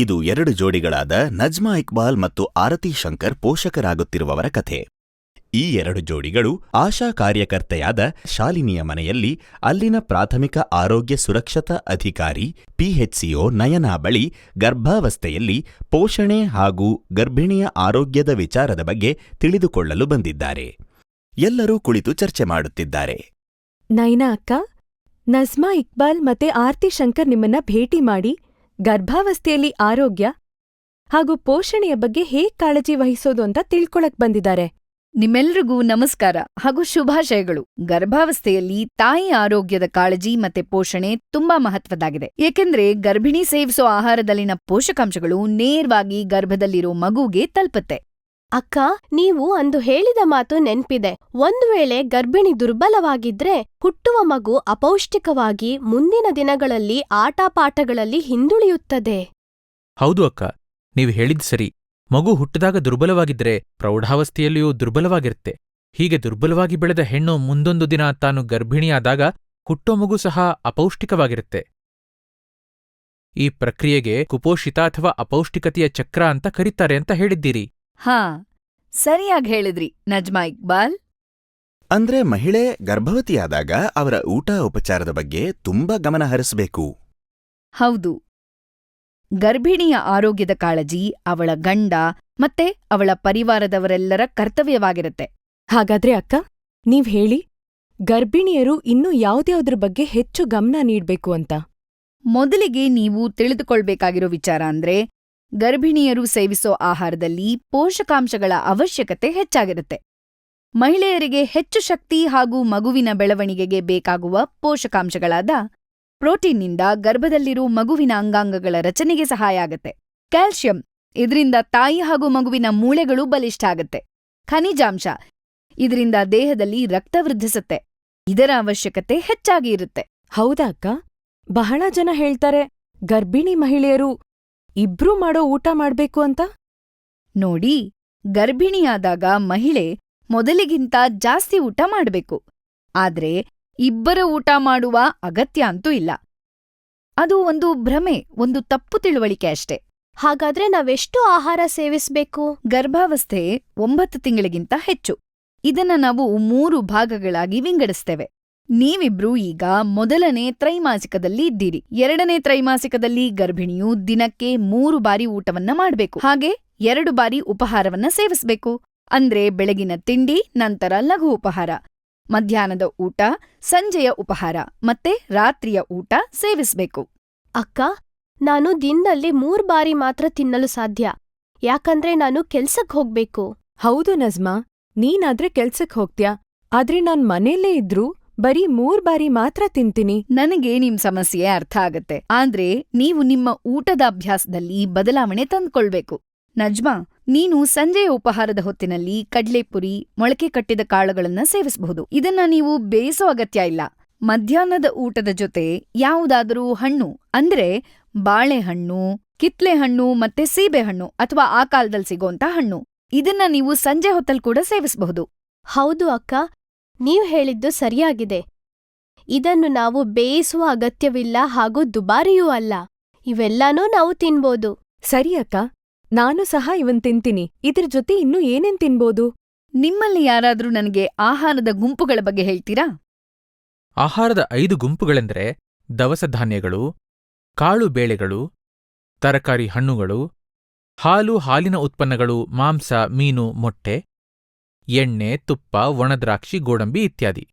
ಇದು ಎರಡು ಜೋಡಿಗಳಾದ ನಜ್ಮಾ ಇಕ್ಬಾಲ್ ಮತ್ತು ಆರತಿ ಶಂಕರ್ ಪೋಷಕರಾಗುತ್ತಿರುವವರ ಕಥೆ. ಈ ಎರಡು ಜೋಡಿಗಳು ಆಶಾ ಕಾರ್ಯಕರ್ತೆಯಾದ ಶಾಲಿನಿಯ ಮನೆಯಲ್ಲಿ ಅಲ್ಲಿನ ಪ್ರಾಥಮಿಕ ಆರೋಗ್ಯ ಸುರಕ್ಷತಾ ಅಧಿಕಾರಿ ಪಿಎಚ್ಸಿಒ ನಯನಾ ಬಳಿ ಗರ್ಭಾವಸ್ಥೆಯಲ್ಲಿ ಪೋಷಣೆ ಹಾಗೂ ಗರ್ಭಿಣಿಯ ಆರೋಗ್ಯದ ವಿಚಾರದ ಬಗ್ಗೆ ತಿಳಿದುಕೊಳ್ಳಲು ಬಂದಿದ್ದಾರೆ. ಎಲ್ಲರೂ ಕುಳಿತು ಚರ್ಚೆ ಮಾಡುತ್ತಿದ್ದಾರೆ. ನಯನಾ ಅಕ್ಕ, ನಜ್ಮಾ ಇಕ್ಬಾಲ್ ಮತ್ತೆ ಆರ್ತಿ ಶಂಕರ್ ನಿಮ್ಮನ್ನ ಭೇಟಿ ಮಾಡಿ ಗರ್ಭಾವಸ್ಥೆಯಲ್ಲಿ ಆರೋಗ್ಯ ಹಾಗೂ ಪೋಷಣೆಯ ಬಗ್ಗೆ ಹೇಗ್ ಕಾಳಜಿ ವಹಿಸೋದು ಅಂತ ತಿಳ್ಕೊಳಕ್ ಬಂದಿದ್ದಾರೆ. ನಿಮ್ಮೆಲ್ರಿಗೂ ನಮಸ್ಕಾರ ಹಾಗೂ ಶುಭಾಶಯಗಳು. ಗರ್ಭಾವಸ್ಥೆಯಲ್ಲಿ ತಾಯಿ ಆರೋಗ್ಯದ ಕಾಳಜಿ ಮತ್ತೆ ಪೋಷಣೆ ತುಂಬಾ ಮಹತ್ವದ್ದಾಗಿದೆ. ಏಕೆಂದ್ರೆ ಗರ್ಭಿಣಿ ಸೇವಿಸೋ ಆಹಾರದಲ್ಲಿನ ಪೋಷಕಾಂಶಗಳು ನೇರವಾಗಿ ಗರ್ಭದಲ್ಲಿರೋ ಮಗುಗೆ ತಲುಪತ್ತೆ. ಅಕ್ಕ ನೀವು ಅಂದು ಹೇಳಿದ ಮಾತು ನೆನ್ಪಿದೆ. ಒಂದು ವೇಳೆ ಗರ್ಭಿಣಿ ದುರ್ಬಲವಾಗಿದ್ರೆ ಹುಟ್ಟುವ ಮಗು ಅಪೌಷ್ಟಿಕವಾಗಿ ಮುಂದಿನ ದಿನಗಳಲ್ಲಿ ಆಟಪಾಠಗಳಲ್ಲಿ ಹಿಂದುಳಿಯುತ್ತದೆ. ಹೌದು ಅಕ್ಕ ನೀವು ಹೇಳಿದ್ ಸರಿ. ಮಗು ಹುಟ್ಟಿದಾಗ ದುರ್ಬಲವಾಗಿದ್ರೆ ಪ್ರೌಢಾವಸ್ಥೆಯಲ್ಲಿಯೂ ದುರ್ಬಲವಾಗಿರುತ್ತೆ. ಹೀಗೆ ದುರ್ಬಲವಾಗಿ ಬೆಳೆದ ಹೆಣ್ಣು ಮುಂದೊಂದು ದಿನ ತಾನು ಗರ್ಭಿಣಿಯಾದಾಗ ಹುಟ್ಟೋ ಮಗು ಸಹ ಅಪೌಷ್ಟಿಕವಾಗಿರುತ್ತೆ. ಈ ಪ್ರಕ್ರಿಯೆಗೆ ಕುಪೋಷಿತ ಅಥವಾ ಅಪೌಷ್ಟಿಕತೆಯ ಚಕ್ರ ಅಂತ ಕರೀತಾರೆ ಅಂತ ಹೇಳಿದ್ದೀರಿ. ಹಾ ಸರಿಯಾಗಿ ಹೇಳಿದ್ರಿ ನಜ್ಮಾ ಇಕ್ಬಾಲ್. ಅಂದ್ರೆ ಮಹಿಳೆ ಗರ್ಭವತಿಯಾದಾಗ ಅವರ ಊಟ ಉಪಚಾರದ ಬಗ್ಗೆ ತುಂಬಾ ಗಮನ ಹರಿಸಬೇಕು. ಹೌದು. ಗರ್ಭಿಣಿಯ ಆರೋಗ್ಯದ ಕಾಳಜಿ ಅವಳ ಗಂಡ ಮತ್ತೆ ಅವಳ ಪರಿವಾರದವರೆಲ್ಲರ ಕರ್ತವ್ಯವಾಗಿರುತ್ತೆ. ಹಾಗಾದ್ರೆ ಅಕ್ಕ ನೀವ್ ಹೇಳಿ ಗರ್ಭಿಣಿಯರು ಇನ್ನೂ ಯಾವ್ದ್ಯಾವ್ದ್ರ ಬಗ್ಗೆ ಹೆಚ್ಚು ಗಮನ ನೀಡ್ಬೇಕು ಅಂತ. ಮೊದಲಿಗೆ ನೀವು ತಿಳಿದುಕೊಳ್ಬೇಕಾಗಿರೋ ವಿಚಾರ ಅಂದ್ರೆ ಗರ್ಭಿಣಿಯರು ಸೇವಿಸೋ ಆಹಾರದಲ್ಲಿ ಪೋಷಕಾಂಶಗಳ ಅವಶ್ಯಕತೆ ಹೆಚ್ಚಾಗಿರುತ್ತೆ. ಮಹಿಳೆಯರಿಗೆ ಹೆಚ್ಚು ಶಕ್ತಿ ಹಾಗೂ ಮಗುವಿನ ಬೆಳವಣಿಗೆಗೆ ಬೇಕಾಗುವ ಪೋಷಕಾಂಶಗಳಾದ ಪ್ರೋಟೀನ್ನಿಂದ ಗರ್ಭದಲ್ಲಿರೋ ಮಗುವಿನ ಅಂಗಾಂಗಗಳ ರಚನೆಗೆ ಸಹಾಯ ಆಗತ್ತೆ. ಕ್ಯಾಲ್ಸಿಯಂ ಇದರಿಂದ ತಾಯಿ ಹಾಗೂ ಮಗುವಿನ ಮೂಳೆಗಳು ಬಲಿಷ್ಠ ಆಗತ್ತೆ. ಖನಿಜಾಂಶ ಇದರಿಂದ ದೇಹದಲ್ಲಿ ರಕ್ತ ವೃದ್ಧಿಸುತ್ತೆ. ಇದರ ಅವಶ್ಯಕತೆ ಹೆಚ್ಚಾಗಿ ಇರುತ್ತೆ. ಹೌದಾ ಅಕ್ಕ? ಬಹಳ ಜನ ಹೇಳ್ತಾರೆ, ಗರ್ಭಿಣಿ ಮಹಿಳೆಯರು ಇಬ್ರೂ ಮಾಡೋ ಊಟ ಮಾಡ್ಬೇಕು ಅಂತ? ನೋಡಿ ಗರ್ಭಿಣಿಯಾದಾಗ ಮಹಿಳೆ ಮೊದಲಿಗಿಂತ ಜಾಸ್ತಿ ಊಟ ಮಾಡ್ಬೇಕು. ಆದ್ರೆ ಇಬ್ಬರ ಊಟ ಮಾಡುವ ಅಗತ್ಯ ಅಂತೂ ಇಲ್ಲ. ಅದು ಒಂದು ಭ್ರಮೆ ಒಂದು ತಪ್ಪು ತಿಳುವಳಿಕೆ ಅಷ್ಟೇ. ಹಾಗಾದ್ರೆ ನಾವೆಷ್ಟು ಆಹಾರ ಸೇವಿಸ್ಬೇಕು? ಗರ್ಭಾವಸ್ಥೆ ಒಂಬತ್ತು ತಿಂಗಳಿಗಿಂತ ಹೆಚ್ಚು. ಇದನ್ನ ನಾವು ಮೂರು ಭಾಗಗಳಾಗಿ ವಿಂಗಡಿಸ್ತೇವೆ. ನೀವಿಬ್ರೂ ಈಗ ಮೊದಲನೇ ತ್ರೈಮಾಸಿಕದಲ್ಲಿ ಇದ್ದೀರಿ. ಎರಡನೇ ತ್ರೈಮಾಸಿಕದಲ್ಲಿ ಗರ್ಭಿಣಿಯು ದಿನಕ್ಕೆ ಮೂರು ಬಾರಿ ಊಟವನ್ನ ಮಾಡ್ಬೇಕು. ಹಾಗೆ ಎರಡು ಬಾರಿ ಉಪಹಾರವನ್ನ ಸೇವಿಸ್ಬೇಕು. ಅಂದ್ರೆ ಬೆಳಗಿನ ತಿಂಡಿ ನಂತರ ಲಘು ಉಪಹಾರ. ಮಧ್ಯಾಹ್ನದ ಊಟ ಸಂಜೆಯ ಉಪಹಾರ ಮತ್ತೆ ರಾತ್ರಿಯ ಊಟ ಸೇವಿಸ್ಬೇಕು. ಅಕ್ಕ ನಾನು ದಿನದಲ್ಲಿ ಮೂರ್ ಬಾರಿ ಮಾತ್ರ ತಿನ್ನಲು ಸಾಧ್ಯ. ಯಾಕಂದ್ರೆ ನಾನು ಕೆಲ್ಸಕ್ ಹೋಗ್ಬೇಕು. ಹೌದು ನಜ್ಮಾ ನೀನಾದ್ರೆ ಕೆಲ್ಸಕ್ ಹೋಗ್ತ್ಯಾ? ಆದ್ರೆ ನಾನ್ ಮನೆಯಲ್ಲೇ ಇದ್ರೂ ಬರೀ ಮೂರ್ ಬಾರಿ ಮಾತ್ರ ತಿಂತೀನಿ. ನನಗೆ ನಿಮ್ ಸಮಸ್ಯೆ ಅರ್ಥ ಆಗತ್ತೆ. ಆದ್ರೆ ನೀವು ನಿಮ್ಮ ಊಟದ ಅಭ್ಯಾಸದಲ್ಲಿ ಬದಲಾವಣೆ ತಂದ್ಕೊಳ್ಬೇಕು. ನಜ್ಮಾ ನೀನು ಸಂಜೆಯ ಉಪಹಾರದ ಹೊತ್ತಿನಲ್ಲಿ ಕಡ್ಲೆಪುರಿ ಮೊಳಕೆ ಕಟ್ಟಿದ ಕಾಳುಗಳನ್ನ ಸೇವಿಸಬಹುದು. ಇದನ್ನ ನೀವು ಬೇಯಿಸೋ ಅಗತ್ಯ ಇಲ್ಲ. ಮಧ್ಯಾಹ್ನದ ಊಟದ ಜೊತೆ ಯಾವುದಾದರೂ ಹಣ್ಣು ಅಂದ್ರೆ ಬಾಳೆಹಣ್ಣು ಕಿತ್ಲೆಹಣ್ಣು ಮತ್ತೆ ಸೀಬೆಹಣ್ಣು ಅಥವಾ ಆ ಕಾಲದಲ್ಲಿ ಸಿಗೋಂತ ಹಣ್ಣು. ಇದನ್ನ ನೀವು ಸಂಜೆ ಹೊತ್ತಲ್ ಕೂಡ ಸೇವಿಸಬಹುದು. ಹೌದು ಅಕ್ಕ ನೀವ್ ಹೇಳಿದ್ದು ಸರಿಯಾಗಿದೆ. ಇದನ್ನು ನಾವು ಬೇಯಿಸುವ ಅಗತ್ಯವಿಲ್ಲ ಹಾಗೂ ದುಬಾರಿಯೂ ಅಲ್ಲ. ಇವೆಲ್ಲಾನೂ ನಾವು ತಿನ್ಬೋದು. ಸರಿ ಅಕ್ಕ. ನಾನು ಸಹ ಇವನ್ ತಿಂತೀನಿ. ಇದ್ರ ಜೊತೆ ಇನ್ನೂ ಏನೇನ್ ತಿನ್ಬೋದು? ನಿಮ್ಮಲ್ಲಿ ಯಾರಾದ್ರೂ ನನಗೆ ಆಹಾರದ ಗುಂಪುಗಳ ಬಗ್ಗೆ ಹೇಳ್ತೀರಾ? ಆಹಾರದ ಐದು ಗುಂಪುಗಳೆಂದರೆ ದವಸ ಧಾನ್ಯಗಳು ಕಾಳು ಬೇಳೆಗಳು ತರಕಾರಿ ಹಣ್ಣುಗಳು ಹಾಲು ಹಾಲಿನ ಉತ್ಪನ್ನಗಳು ಮಾಂಸ ಮೀನು ಮೊಟ್ಟೆ. ಎಣ್ಣೆ, ತುಪ್ಪ, ಒಣದ್ರಾಕ್ಷಿ, ಗೋಡಂಬಿ ಇತ್ಯಾದಿ.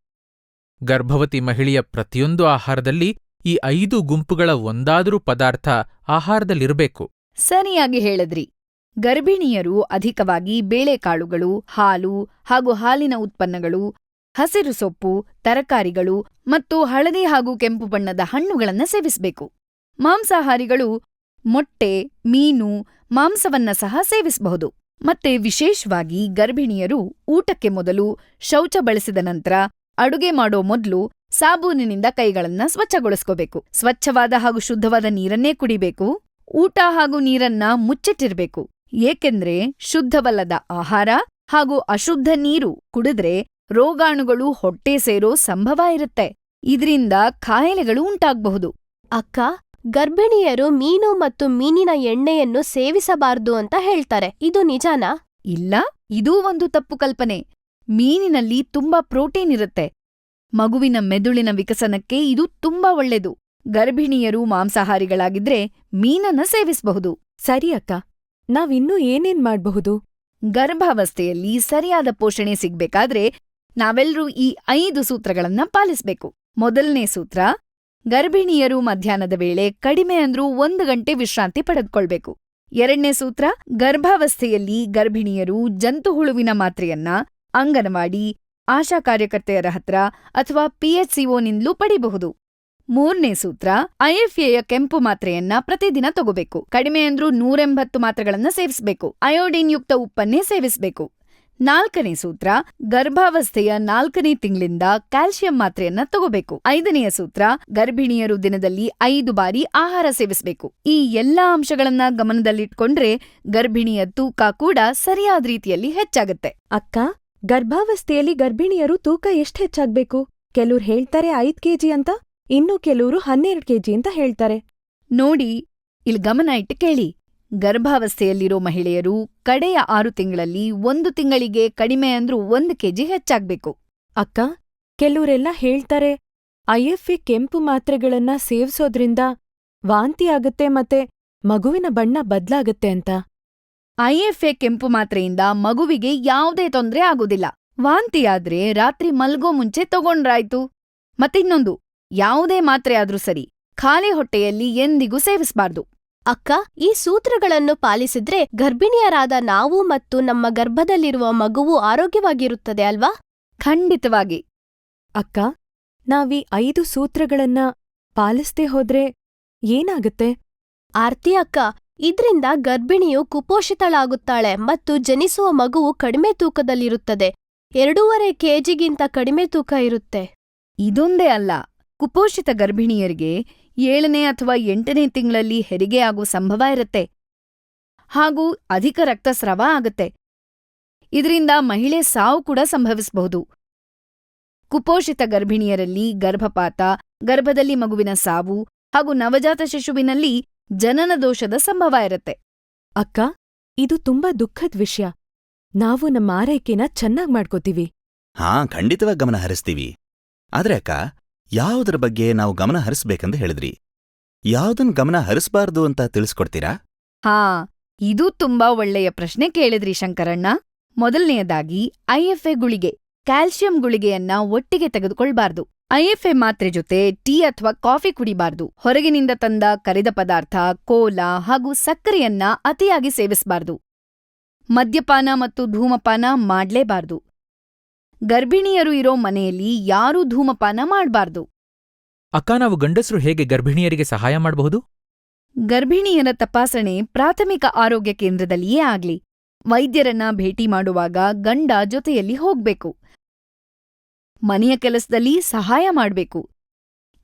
ಗರ್ಭವತಿ ಮಹಿಳೆಯ ಪ್ರತಿಯೊಂದು ಆಹಾರದಲ್ಲಿ ಈ ಐದು ಗುಂಪುಗಳ ಒಂದಾದರೂ ಪದಾರ್ಥ ಆಹಾರದಲ್ಲಿರಬೇಕು. ಸರಿಯಾಗಿ ಹೇಳಿದ್ರಿ. ಗರ್ಭಿಣಿಯರು ಅಧಿಕವಾಗಿ ಬೇಳೆಕಾಳುಗಳು, ಹಾಲು ಹಾಗೂ ಹಾಲಿನ ಉತ್ಪನ್ನಗಳು, ಹಸಿರು ಸೊಪ್ಪು, ತರಕಾರಿಗಳು ಮತ್ತು ಹಳದಿ ಹಾಗೂ ಕೆಂಪು ಬಣ್ಣದ ಹಣ್ಣುಗಳನ್ನ ಸೇವಿಸಬೇಕು. ಮಾಂಸಾಹಾರಿಗಳು ಮೊಟ್ಟೆ, ಮೀನು, ಮಾಂಸವನ್ನ ಸಹ ಸೇವಿಸಬಹುದು. ಮತ್ತೆ ವಿಶೇಷವಾಗಿ ಗರ್ಭಿಣಿಯರು ಊಟಕ್ಕೆ ಮೊದಲು ಶೌಚ ಬಳಸಿದ ನಂತರ ಅಡುಗೆ ಮಾಡೋ ಮೊದ್ಲು ಸಾಬೂನಿನಿಂದ ಕೈಗಳನ್ನ ಸ್ವಚ್ಛಗೊಳಿಸ್ಕೋಬೇಕು. ಸ್ವಚ್ಛವಾದ ಹಾಗೂ ಶುದ್ಧವಾದ ನೀರನ್ನೇ ಕುಡಿಬೇಕು. ಊಟ ಹಾಗೂ ನೀರನ್ನ ಮುಚ್ಚಿಟ್ಟಿರ್ಬೇಕು. ಏಕೆಂದ್ರೆ ಶುದ್ಧವಲ್ಲದ ಆಹಾರ ಹಾಗೂ ಅಶುದ್ಧ ನೀರು ಕುಡಿದ್ರೆ ರೋಗಾಣುಗಳು ಹೊಟ್ಟೆ ಸೇರೋ ಸಂಭವ ಇರುತ್ತೆ. ಇದ್ರಿಂದ ಖಾಯಿಲೆಗಳು ಉಂಟಾಗ್ಬಹುದು. ಅಕ್ಕ ಗರ್ಭಿಣಿಯರು ಮೀನು ಮತ್ತು ಮೀನಿನ ಎಣ್ಣೆಯನ್ನು ಸೇವಿಸಬಾರ್ದು ಅಂತ ಹೇಳ್ತಾರೆ. ಇದು ನಿಜಾನಾ? ಇಲ್ಲ ಇದೂ ಒಂದು ತಪ್ಪು ಕಲ್ಪನೆ. ಮೀನಿನಲ್ಲಿ ತುಂಬಾ ಪ್ರೋಟೀನ್ ಇರುತ್ತೆ. ಮಗುವಿನ ಮೆದುಳಿನ ವಿಕಸನಕ್ಕೆ ಇದು ತುಂಬಾ ಒಳ್ಳೆದು ಗರ್ಭಿಣಿಯರು ಮಾಂಸಾಹಾರಿಗಳಾಗಿದ್ರೆ ಮೀನನ್ನ ಸೇವಿಸಬಹುದು. ಸರಿ ಅಕ್ಕ. ನಾವಿನ್ನೂ ಏನೇನ್ ಮಾಡ್ಬಹುದು? ಗರ್ಭಾವಸ್ಥೆಯಲ್ಲಿ ಸರಿಯಾದ ಪೋಷಣೆ ಸಿಗ್ಬೇಕಾದ್ರೆ ನಾವೆಲ್ಲರೂ ಈ ಐದು ಸೂತ್ರಗಳನ್ನ ಪಾಲಿಸ್ಬೇಕು. ಮೊದಲನೇ ಸೂತ್ರ ಗರ್ಭಿಣಿಯರು ಮಧ್ಯಾಹ್ನದ ವೇಳೆ ಕಡಿಮೆ ಅಂದ್ರೂ ಒಂದು ಗಂಟೆ ವಿಶ್ರಾಂತಿ ಪಡೆದುಕೊಳ್ಬೇಕು. ಎರಡನೇ ಸೂತ್ರ, ಗರ್ಭಾವಸ್ಥೆಯಲ್ಲಿ ಗರ್ಭಿಣಿಯರು ಜಂತುಹುಳುವಿನ ಮಾತ್ರೆಯನ್ನ ಅಂಗನವಾಡಿ, ಆಶಾ ಕಾರ್ಯಕರ್ತೆಯರ ಹತ್ರ ಅಥವಾ ಪಿಎಚ್ಸಿಒನಿಂದಲೂ ಪಡಿಬಹುದು. ಮೂರನೇ ಸೂತ್ರ, ಐಎಫ್ಎಯ ಕೆಂಪು ಮಾತ್ರೆಯನ್ನ ಪ್ರತಿದಿನ ತಗೋಬೇಕು. ಕಡಿಮೆ ಅಂದ್ರೂ ನೂರೆಂಬತ್ತು ಮಾತ್ರೆಗಳನ್ನ ಸೇವಿಸಬೇಕು. ಅಯೋಡಿನ್‌ಯುಕ್ತ ಉಪ್ಪನ್ನೇ ಸೇವಿಸಬೇಕು. ನಾಲ್ಕನೇ ಸೂತ್ರ ಗರ್ಭಾವಸ್ಥೆಯ ನಾಲ್ಕನೇ ತಿಂಗ್ಳಿಂದ ಕ್ಯಾಲ್ಸಿಯಂ ಮಾತ್ರೆಯನ್ನ ತಗೋಬೇಕು. ಐದನೆಯ ಸೂತ್ರ ಗರ್ಭಿಣಿಯರು ದಿನದಲ್ಲಿ ಐದು ಬಾರಿ ಆಹಾರ ಸೇವಿಸಬೇಕು. ಈ ಎಲ್ಲಾ ಅಂಶಗಳನ್ನ ಗಮನದಲ್ಲಿಟ್ಕೊಂಡ್ರೆ ಗರ್ಭಿಣಿಯ ತೂಕ ಕೂಡ ಸರಿಯಾದ ರೀತಿಯಲ್ಲಿ ಹೆಚ್ಚಾಗತ್ತೆ. ಅಕ್ಕ ಗರ್ಭಾವಸ್ಥೆಯಲ್ಲಿ ಗರ್ಭಿಣಿಯರು ತೂಕ ಎಷ್ಟ್ ಹೆಚ್ಚಾಗ್ಬೇಕು? ಕೆಲವ್ರು ಹೇಳ್ತಾರೆ ಐದ್ ಕೆಜಿ ಅಂತ ಇನ್ನು ಕೆಲವ್ರು ಹನ್ನೆರಡ್ ಕೆಜಿ ಅಂತ ಹೇಳ್ತಾರೆ. ನೋಡಿ ಇಲ್ಲಿ ಗಮನ ಇಟ್ಟು ಕೇಳಿ. ಗರ್ಭಾವಸ್ಥೆಯಲ್ಲಿರೋ ಮಹಿಳೆಯರು ಕಡೆಯ ಆರು ತಿಂಗಳಲ್ಲಿ ಒಂದು ತಿಂಗಳಿಗೆ ಕಡಿಮೆ ಅಂದ್ರೂ ಒಂದು ಕೆಜಿ ಹೆಚ್ಚಾಗ್ಬೇಕು. ಅಕ್ಕ ಕೆಲವ್ರೆಲ್ಲ ಹೇಳ್ತಾರೆ ಐಎಫ್ಎ ಕೆಂಪು ಮಾತ್ರೆಗಳನ್ನ ಸೇವ್ಸೋದ್ರಿಂದ ವಾಂತಿ ಆಗತ್ತೆ ಮತ್ತೆ ಮಗುವಿನ ಬಣ್ಣ ಬದ್ಲಾಗತ್ತೆ ಅಂತ. ಐಎಫ್ಎ ಕೆಂಪು ಮಾತ್ರೆಯಿಂದ ಮಗುವಿಗೆ ಯಾವುದೇ ತೊಂದ್ರೆ ಆಗೋದಿಲ್ಲ. ವಾಂತಿಯಾದ್ರೆ ರಾತ್ರಿ ಮಲ್ಗೋ ಮುಂಚೆ ತಗೊಂಡ್ರಾಯ್ತು. ಮತ್ತಿನ್ನೊಂದು ಯಾವುದೇ ಮಾತ್ರೆ ಆದ್ರೂ ಸರಿ ಖಾಲಿ ಹೊಟ್ಟೆಯಲ್ಲಿ ಎಂದಿಗೂ ಸೇವಿಸಬಾರ್ದು. ಅಕ್ಕ ಈ ಸೂತ್ರಗಳನ್ನು ಪಾಲಿಸಿದ್ರೆ ಗರ್ಭಿಣಿಯರಾದ ನಾವು ಮತ್ತು ನಮ್ಮ ಗರ್ಭದಲ್ಲಿರುವ ಮಗುವು ಆರೋಗ್ಯವಾಗಿರುತ್ತದೆ ಅಲ್ವಾ? ಖಂಡಿತವಾಗಿ. ಅಕ್ಕ ನಾವೀ ಐದು ಸೂತ್ರಗಳನ್ನ ಪಾಲಿಸ್ದೇ ಹೋದ್ರೆ ಏನಾಗುತ್ತೆ? ಆರ್ತಿ ಅಕ್ಕ ಇದ್ರಿಂದ ಗರ್ಭಿಣಿಯು ಕುಪೋಷಿತಳಾಗುತ್ತಾಳೆ ಮತ್ತು ಜನಿಸುವ ಮಗುವು ಕಡಿಮೆ ತೂಕದಲ್ಲಿರುತ್ತದೆ. ಎರಡೂವರೆ ಕೆಜಿಗಿಂತ ಕಡಿಮೆ ತೂಕ ಇರುತ್ತೆ. ಇದೊಂದೇ ಅಲ್ಲ ಕುಪೋಷಿತ ಗರ್ಭಿಣಿಯರಿಗೆ ಏಳನೇ ಅಥವಾ ಎಂಟನೇ ತಿಂಗಳಲ್ಲಿ ಹೆರಿಗೆ ಆಗೋ ಸಂಭವ ಇರತ್ತೆ. ಹಾಗೂ ಅಧಿಕ ರಕ್ತಸ್ರಾವ ಆಗತ್ತೆ. ಇದರಿಂದ ಮಹಿಳೆ ಸಾವು ಕೂಡ ಸಂಭವಿಸಬಹುದು. ಕುಪೋಷಿತ ಗರ್ಭಿಣಿಯರಲ್ಲಿ ಗರ್ಭಪಾತ ಗರ್ಭದಲ್ಲಿ ಮಗುವಿನ ಸಾವು ಹಾಗೂ ನವಜಾತ ಶಿಶುವಿನಲ್ಲಿ ಜನನ ದೋಷದ ಸಂಭವ ಇರತ್ತೆ. ಅಕ್ಕ ಇದು ತುಂಬಾ ದುಃಖದ್ ವಿಷಯ. ನಾವು ನಮ್ಮ ಆರೈಕೆನ ಚೆನ್ನಾಗ್ ಮಾಡ್ಕೋತೀವಿ. ಹಾ ಖಂಡಿತವಾಗ್ ಗಮನ ಹರಿಸ್ತೀವಿ. ಆದ್ರೆ ಅಕ್ಕ ಯಾವುದರ ಬಗ್ಗೆ ನಾವು ಗಮನ ಹರಿಸ್ಬೇಕಂತ ಹೇಳಿದ್ರಿ. ಯಾವುದನ್ ಗಮನ ಹರಿಸ್ಬಾರ್ದು ಅಂತ ತಿಳಿಸ್ಕೊಡ್ತೀರಾ? ಹಾ, ಇದು ತುಂಬಾ ಒಳ್ಳೆಯ ಪ್ರಶ್ನೆ ಕೇಳಿದ್ರಿ ಶಂಕರಣ್ಣ. ಮೊದಲನೆಯದಾಗಿ, ಐಎಫ್ಎ ಗುಳಿಗೆ, ಕ್ಯಾಲ್ಸಿಯಂ ಗುಳಿಗೆಯನ್ನ ಒಟ್ಟಿಗೆ ತೆಗೆದುಕೊಳ್ಬಾರ್ದು. ಐಎಫ್ಎ ಮಾತ್ರೆ ಜೊತೆ ಟೀ ಅಥವಾ ಕಾಫಿ ಕುಡಿಬಾರ್ದು. ಹೊರಗಿನಿಂದ ತಂದ ಕರಿದ ಪದಾರ್ಥ, ಕೋಲಾ ಹಾಗೂ ಸಕ್ಕರೆಯನ್ನ ಅತಿಯಾಗಿ ಸೇವಿಸಬಾರ್ದು. ಮದ್ಯಪಾನ ಮತ್ತು ಧೂಮಪಾನ ಮಾಡ್ಲೇಬಾರ್ದು. ಗರ್ಭಿಣಿಯರು ಇರೋ ಮನೆಯಲ್ಲಿ ಯಾರೂ ಧೂಮಪಾನ ಮಾಡ್ಬಾರ್ದು. ಅಕ್ಕ ನಾವು ಗಂಡಸರು ಹೇಗೆ ಗರ್ಭಿಣಿಯರಿಗೆ ಸಹಾಯ ಮಾಡಬಹುದು? ಗರ್ಭಿಣಿಯರ ತಪಾಸಣೆ ಪ್ರಾಥಮಿಕ ಆರೋಗ್ಯ ಕೇಂದ್ರದಲ್ಲಿಯೇ ಆಗ್ಲಿ. ವೈದ್ಯರನ್ನ ಭೇಟಿ ಮಾಡುವಾಗ ಗಂಡ ಜೊತೆಯಲ್ಲಿ ಹೋಗ್ಬೇಕು. ಮನೆಯ ಕೆಲಸದಲ್ಲಿ ಸಹಾಯ ಮಾಡ್ಬೇಕು.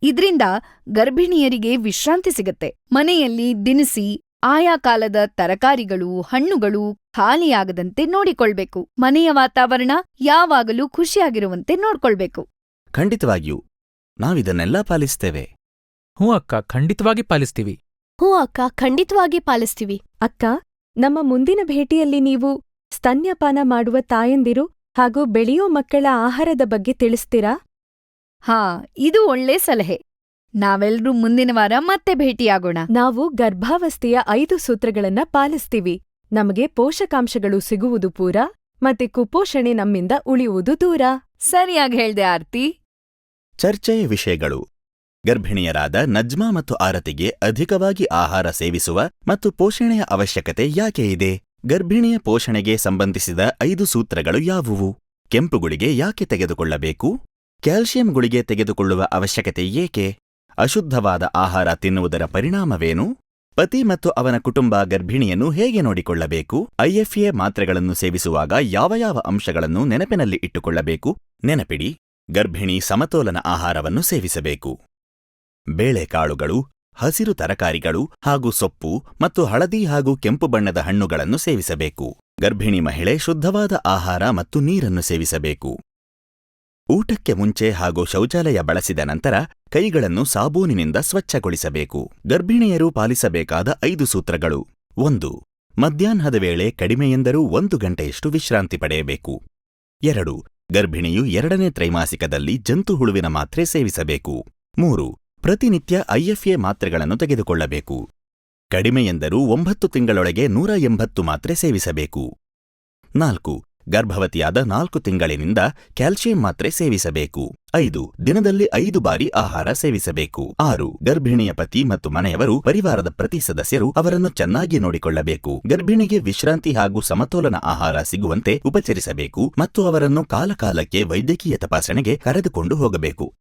ಇದ್ರಿಂದ ಗರ್ಭಿಣಿಯರಿಗೆ ವಿಶ್ರಾಂತಿ ಸಿಗತ್ತೆ. ಮನೆಯಲ್ಲಿ ದಿನಸಿ ಆಯಾ ಕಾಲದ ತರಕಾರಿಗಳು ಹಣ್ಣುಗಳು ಖಾಲಿಯಾಗದಂತೆ ನೋಡಿಕೊಳ್ಬೇಕು. ಮನೆಯ ವಾತಾವರಣ ಯಾವಾಗಲೂ ಖುಷಿಯಾಗಿರುವಂತೆ ನೋಡ್ಕೊಳ್ಬೇಕು. ಖಂಡಿತವಾಗಿಯೂ. ನಾವಿದನ್ನೆಲ್ಲ ಪಾಲಿಸ್ತೇವೆ. ಹ್ಞೂ ಅಕ್ಕ ಖಂಡಿತವಾಗಿ ಪಾಲಿಸ್ತೀವಿ. ಹ್ಞೂ ಅಕ್ಕ ಖಂಡಿತವಾಗಿ ಪಾಲಿಸ್ತೀವಿ. ಅಕ್ಕ ನಮ್ಮ ಮುಂದಿನ ಭೇಟಿಯಲ್ಲಿ ನೀವು ಸ್ತನ್ಯಪಾನ ಮಾಡುವ ತಾಯಂದಿರು ಹಾಗೂ ಬೆಳೆಯೋ ಮಕ್ಕಳ ಆಹಾರದ ಬಗ್ಗೆ ತಿಳಿಸ್ತೀರಾ? ಹಾ ಇದು ಒಳ್ಳೆ ಸಲಹೆ. ನಾವೆಲ್ರೂ ಮುಂದಿನ ವಾರ ಮತ್ತೆ ಭೇಟಿಯಾಗೋಣ. ನಾವು ಗರ್ಭಾವಸ್ಥೆಯ ಐದು ಸೂತ್ರಗಳನ್ನ ಪಾಲಿಸ್ತೀವಿ. ನಮಗೆ ಪೋಷಕಾಂಶಗಳು ಸಿಗುವುದು ಪೂರ ಮತ್ತೆ ಕುಪೋಷಣೆ ನಮ್ಮಿಂದ ಉಳಿಯುವುದು ದೂರ. ಸರಿಯಾಗಿ ಹೇಳ್ದೆ ಆರ್ತಿ. ಚರ್ಚೆಯ ವಿಷಯಗಳು. ಗರ್ಭಿಣಿಯರಾದ ನಜ್ಮಾ ಮತ್ತು ಆರತಿಗೆ ಅಧಿಕವಾಗಿ ಆಹಾರ ಸೇವಿಸುವ ಮತ್ತು ಪೋಷಣೆಯ ಅವಶ್ಯಕತೆ ಯಾಕೆ ಇದೆ? ಗರ್ಭಿಣಿಯ ಪೋಷಣೆಗೆ ಸಂಬಂಧಿಸಿದ ಐದು ಸೂತ್ರಗಳು ಯಾವುವು? ಕೆಂಪು ಗುಳಿಗೆ ಯಾಕೆ ತೆಗೆದುಕೊಳ್ಳಬೇಕು? ಕ್ಯಾಲ್ಸಿಯಂ ಗುಳಿಗೆ ತೆಗೆದುಕೊಳ್ಳುವ ಅವಶ್ಯಕತೆ ಏಕೆ? ಅಶುದ್ಧವಾದ ಆಹಾರ ತಿನ್ನುವುದರ ಪರಿಣಾಮವೇನು? ಪತಿ ಮತ್ತು ಅವನ ಕುಟುಂಬ ಗರ್ಭಿಣಿಯನ್ನು ಹೇಗೆ ನೋಡಿಕೊಳ್ಳಬೇಕು? ಐಎಫ್ಎ ಮಾತ್ರೆಗಳನ್ನು ಸೇವಿಸುವಾಗ ಯಾವ ಯಾವ ಅಂಶಗಳನ್ನು ನೆನಪಿನಲ್ಲಿ ಇಟ್ಟುಕೊಳ್ಳಬೇಕು? ನೆನಪಿಡಿ, ಗರ್ಭಿಣಿ ಸಮತೋಲನ ಆಹಾರವನ್ನು ಸೇವಿಸಬೇಕು. ಬೇಳೆಕಾಳುಗಳು, ಹಸಿರು ತರಕಾರಿಗಳು ಹಾಗೂ ಸೊಪ್ಪು ಮತ್ತು ಹಳದಿ ಹಾಗೂ ಕೆಂಪು ಬಣ್ಣದ ಹಣ್ಣುಗಳನ್ನು ಸೇವಿಸಬೇಕು. ಗರ್ಭಿಣಿ ಮಹಿಳೆ ಶುದ್ಧವಾದ ಆಹಾರ ಮತ್ತು ನೀರನ್ನು ಸೇವಿಸಬೇಕು. ಊಟಕ್ಕೆ ಮುಂಚೆ ಹಾಗೂ ಶೌಚಾಲಯ ಬಳಸಿದ ನಂತರ ಕೈಗಳನ್ನು ಸಾಬೂನಿನಿಂದ ಸ್ವಚ್ಛಗೊಳಿಸಬೇಕು. ಗರ್ಭಿಣಿಯರು ಪಾಲಿಸಬೇಕಾದ ಐದು ಸೂತ್ರಗಳು. ಒಂದು, ಮಧ್ಯಾಹ್ನದ ವೇಳೆ ಕಡಿಮೆಯೆಂದರೂ ಒಂದು ಗಂಟೆಯಷ್ಟು ವಿಶ್ರಾಂತಿ ಪಡೆಯಬೇಕು. ಎರಡು, ಗರ್ಭಿಣಿಯು ಎರಡನೇ ತ್ರೈಮಾಸಿಕದಲ್ಲಿ ಜಂತುಹುಳುವಿನ ಮಾತ್ರೆ ಸೇವಿಸಬೇಕು. ಮೂರು, ಪ್ರತಿನಿತ್ಯ ಐಎಫ್ಎ ಮಾತ್ರೆಗಳನ್ನು ತೆಗೆದುಕೊಳ್ಳಬೇಕು. ಕಡಿಮೆಯೆಂದರೂ ಒಂಬತ್ತು ತಿಂಗಳೊಳಗೆ ನೂರ ಎಂಬತ್ತು ಮಾತ್ರೆ ಸೇವಿಸಬೇಕು. ನಾಲ್ಕು ಗರ್ಭವತಿಯಾದ ನಾಲ್ಕು ತಿಂಗಳಿನಿಂದ ಕ್ಯಾಲ್ಸಿಯಂ ಮಾತ್ರೆ ಸೇವಿಸಬೇಕು. ಐದು, ದಿನದಲ್ಲಿ ಐದು ಬಾರಿ ಆಹಾರ ಸೇವಿಸಬೇಕು. ಆರು, ಗರ್ಭಿಣಿಯ ಪತಿ ಮತ್ತು ಮನೆಯವರು ಪರಿವಾರದ ಪ್ರತಿ ಸದಸ್ಯರು ಅವರನ್ನು ಚೆನ್ನಾಗಿ ನೋಡಿಕೊಳ್ಳಬೇಕು. ಗರ್ಭಿಣಿಗೆ ವಿಶ್ರಾಂತಿ ಹಾಗೂ ಸಮತೋಲನ ಆಹಾರ ಸಿಗುವಂತೆ ಉಪಚರಿಸಬೇಕು ಮತ್ತು ಅವರನ್ನು ಕಾಲಕಾಲಕ್ಕೆ ವೈದ್ಯಕೀಯ ತಪಾಸಣೆಗೆ ಕರೆದುಕೊಂಡು ಹೋಗಬೇಕು.